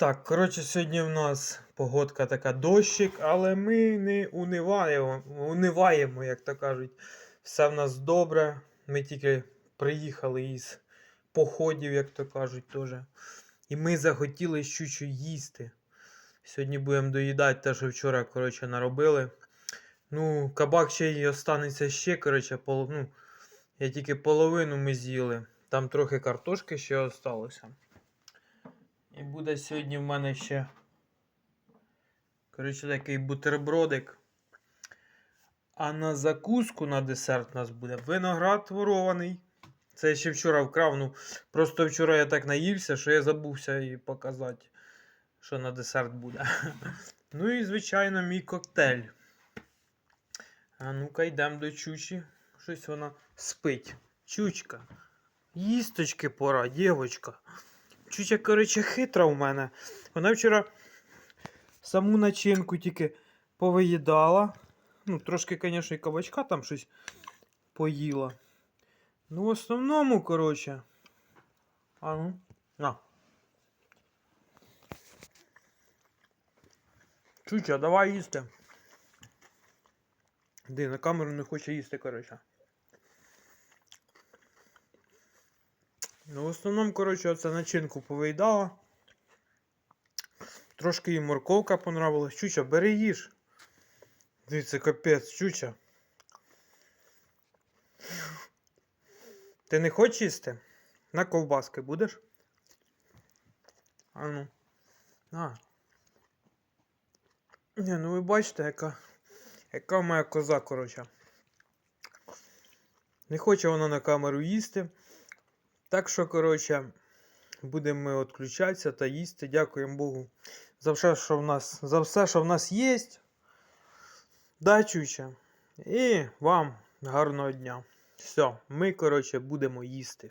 Так, коротше, сьогодні в нас погодка така дощик, але ми не униваємо, униваємо, як то кажуть. Все в нас добре. Ми тільки приїхали із походів, як то кажуть, теж. І ми захотіли щучу їсти. Сьогодні будемо доїдати те, що вчора, коротше, наробили. Ну, кабак ще й останеться ще, коротше, пол... ну, я тільки половину ми з'їли. Там трохи картошки ще осталося. І буде сьогодні в мене ще. Коротше, такий бутербродик. А на закуску на десерт у нас буде виноград ворований. Це я ще вчора вкрав. Ну, просто вчора я так наївся, що я забувся і показати, що на десерт буде. Ну і, звичайно, мій коктейль. А ну-ка йдемо до чучі. Щось вона спить. Чучка. Їсточки пора, дівочка. Чуча, коротше, хитра у мене. Вона вчора саму начинку тільки повиїдала. Ну, трошки, звісно, і кабачка там щось поїла. Ну, в основному, коротше. А ну. На. Чуча, давай їсти. Ди, на камеру не хоче їсти, коротше. Ну, в основному, коротше, оце начинку повиїдала. Трошки їй морковка понравилась. Чуча, бери їж. Дивіться, капець, чуча. Ти не хочеш їсти? На ковбаски будеш? А ну. На. Ні, ну ви бачите, яка. Яка моя коза, коротше. Не хоче вона на камеру їсти. Так що, коротше, будемо відключатися та їсти. Дякуємо Богу за все, що в нас, за все, що в нас є. Дачуче. І вам гарного дня. Все, ми, коротше, будемо їсти.